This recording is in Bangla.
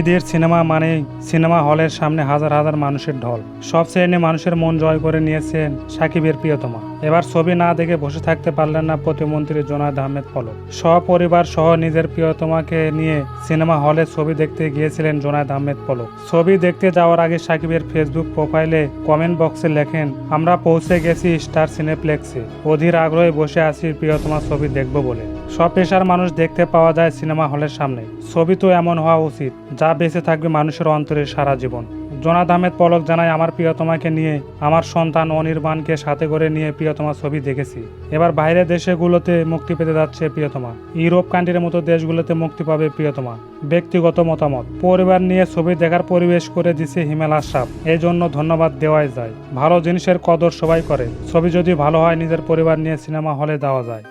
ঈদের সিনেমা মানে সিনেমা হলের সামনে হাজার হাজার মানুষের ঢল। সব শ্রেণি মানুষের মন জয় করে নিয়েছেন সাকিবের প্রিয়তমা। এবার ছবি না দেখে বসে থাকতে পারলেন না প্রতিমন্ত্রী জোনায়দ আহমেদ পলক। সপরিবার সহ নিজের প্রিয়তমাকে নিয়ে সিনেমা হলে ছবি দেখতে গিয়েছিলেন জোনায়দ আহমেদ পলক। ছবি দেখতে যাওয়ার আগে সাকিবের ফেসবুক প্রোফাইলে কমেন্ট বক্সে লেখেন, আমরা পৌঁছে গেছি স্টার সিনেপ্লেক্সে। অধীর আগ্রহে বসে আছি প্রিয়তমা ছবি দেখব বলে। সব পেশার মানুষ দেখতে পাওয়া যায় সিনেমা হলের সামনে। ছবি তো এমন হওয়া উচিত, যা বেঁচে থাকবে মানুষের অন্তরে সারা জীবন। জোনাদ আহমেদ পলক জানায়, আমার প্রিয়তমাকে নিয়ে, আমার সন্তান অনির্বাণকে সাথে করে নিয়ে প্রিয়তমা ছবি দেখেছি। এবার বাইরের দেশগুলোতে মুক্তি পেতে যাচ্ছে প্রিয়তমা। ইউরোপ কান্ট্রির মতো দেশগুলোতে মুক্তি পাবে প্রিয়তমা। ব্যক্তিগত মতামত। পরিবার নিয়ে ছবি দেখার পরিবেশ করে দিছে হিমেল আশরাফ। এই জন্য ধন্যবাদ দেওয়াই যায়। ভালো জিনিসের কদর সবাই করে। ছবি যদি ভালো হয়, নিজের পরিবার নিয়ে সিনেমা হলে দেওয়া যায়।